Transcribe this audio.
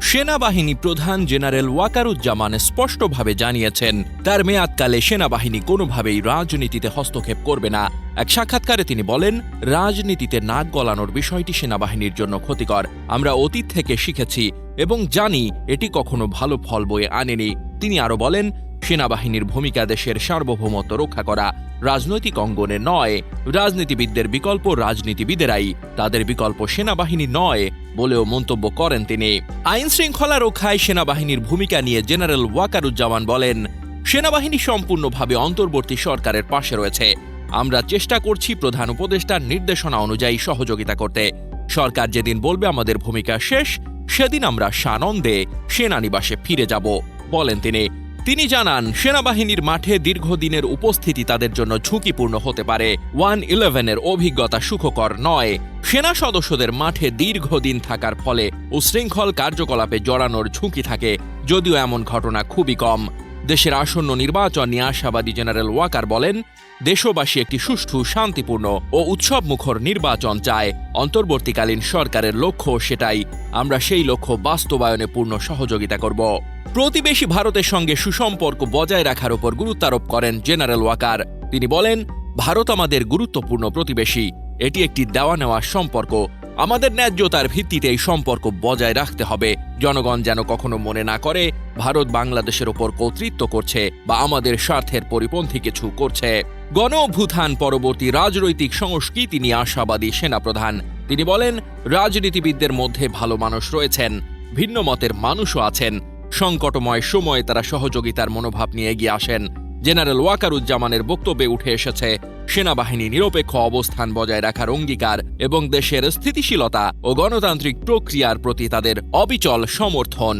সেনাবাহিনী প্রধান জেনারেল ওয়াকারুজ্জামান স্পষ্টভাবে জানিয়েছেন, তার মেয়াদকালে সেনাবাহিনী কোনোভাবেই রাজনীতিতে হস্তক্ষেপ করবে না। এক সাক্ষাৎকারে তিনি বলেন, রাজনীতিতে নাক গলানোর বিষয়টি সেনাবাহিনীর জন্য ক্ষতিকর। আমরা অতীত থেকে শিখেছি এবং জানি এটি কখনো ভালো ফল বয়ে আনেনি। তিনি আরও বলেন, সেনাবাহিনীর ভূমিকা দেশের সার্বভৌমত্ব রক্ষা করা রাজনৈতিক অঙ্গনে নয়। রাজনীতিবিদদের বিকল্প রাজনীতিবিদেরাই। তাদের বিকল্প সেনাবাহিনী নয় বলেও মন্তব্য করেন তিনি। আইন শৃঙ্খলা রক্ষায় সেনাবাহিনীর ভূমিকা নিয়ে জেনারেল ওয়াকারুজ্জামান বলেন, সেনাবাহিনী সম্পূর্ণভাবে অন্তর্বর্তী সরকারের পাশে রয়েছে। আমরা চেষ্টা করছি প্রধান উপদেষ্টার নির্দেশনা অনুযায়ী সহযোগিতা করতে। সরকার যেদিন বলবে আমাদের ভূমিকা শেষ, সেদিন আমরা সানন্দে সেনানিবাসে ফিরে যাব, বলেন তিনি। তিনি জানান, সেনাবাহিনীর মাঠে দীর্ঘদিনের উপস্থিতি তাদের জন্য ঝুঁকিপূর্ণ হতে পারে। ওয়ান ইলেভেনের অভিজ্ঞতা সুখকর নয়। সেনা সদস্যদের মাঠে দীর্ঘদিন থাকার ফলে উশৃঙ্খল কার্যকলাপে জড়ানোর ঝুঁকি থাকে, যদিও এমন ঘটনা খুবই কম। দেশের আসন্ন নির্বাচন নিয়ে আশাবাদী জেনারেল ওয়াকার বলেন, দেশবাসী একটি সুষ্ঠু, শান্তিপূর্ণ ও উৎসবমুখর নির্বাচন চায়। অন্তর্বর্তীকালীন সরকারের লক্ষ্য সেটাই। আমরা সেই লক্ষ্য বাস্তবায়নে পূর্ণ সহযোগিতা করব। প্রতিবেশী ভারতের সঙ্গে সুসম্পর্ক বজায় রাখার উপর গুরুত্বারোপ করেন জেনারেল ওয়াকার। তিনি বলেন, ভারত আমাদের গুরুত্বপূর্ণ প্রতিবেশী। এটি একটি দেওয়া নেওয়ার সম্পর্ক। আমাদের ন্যায্যতার ভিত্তিতে এই সম্পর্ক বজায় রাখতে হবে। জনগণ যেন কখনো মনে না করে ভারত বাংলাদেশের ওপর কর্তৃত্ব করছে বা আমাদের স্বার্থের পরিপন্থী কিছু করছে। গণ অভ্যুত্থান পরবর্তী রাজনৈতিক সংস্কৃতি নিয়ে আশাবাদী সেনাপ্রধান। তিনি বলেন, রাজনীতিবিদদের মধ্যে ভালো মানুষ রয়েছেন, ভিন্ন মতের মানুষও আছেন। সংকটময় সময়ে তারা সহযোগিতার মনোভাব নিয়ে এগিয়ে আসেন। জেনারেল ওয়াকারুজ্জামানের বক্তব্যে উঠে এসেছে, সেনাবাহিনী নিরপেক্ষ অবস্থান বজায় রাখার অঙ্গীকার এবং দেশের স্থিতিশীলতা ও গণতান্ত্রিক প্রক্রিয়ার প্রতি তাদের অবিচল সমর্থন।